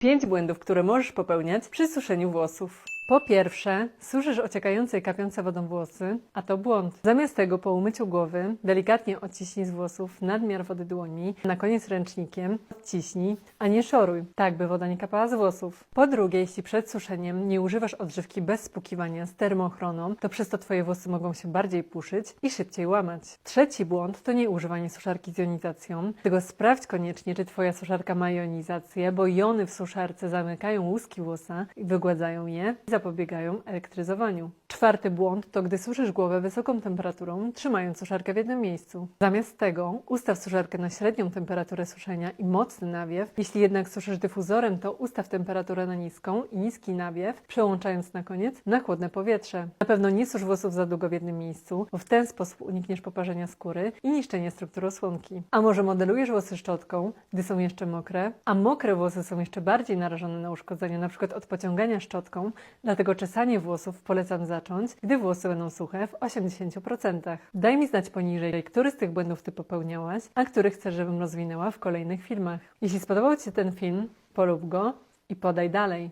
Pięć błędów, które możesz popełniać przy suszeniu włosów. Po pierwsze, suszysz ociekające i kapiące wodą włosy, a to błąd. Zamiast tego po umyciu głowy delikatnie odciśnij z włosów nadmiar wody dłoni, na koniec ręcznikiem odciśnij, a nie szoruj, tak by woda nie kapała z włosów. Po drugie, jeśli przed suszeniem nie używasz odżywki bez spłukiwania z termoochroną, to przez to Twoje włosy mogą się bardziej puszyć i szybciej łamać. Trzeci błąd to nie używanie suszarki z jonizacją, tylko sprawdź koniecznie, czy Twoja suszarka ma jonizację, bo jony w suszarce zamykają łuski włosa i wygładzają je zapobiegają elektryzowaniu. Czwarty błąd to gdy suszysz głowę wysoką temperaturą, trzymając suszarkę w jednym miejscu. Zamiast tego ustaw suszarkę na średnią temperaturę suszenia i mocny nawiew. Jeśli jednak suszysz dyfuzorem, to ustaw temperaturę na niską i niski nawiew, przełączając na koniec na chłodne powietrze. Na pewno nie susz włosów za długo w jednym miejscu, bo w ten sposób unikniesz poparzenia skóry i niszczenia struktur osłonki. A może modelujesz włosy szczotką, gdy są jeszcze mokre? A mokre włosy są jeszcze bardziej narażone na uszkodzenia, przykład od pociągania szczotką, dlatego czesanie włosów polecam zacząć, gdy włosy będą suche w 80%. Daj mi znać poniżej, który z tych błędów Ty popełniałaś, a który chcesz, żebym rozwinęła w kolejnych filmach. Jeśli spodobał Ci się ten film, polub go i podaj dalej.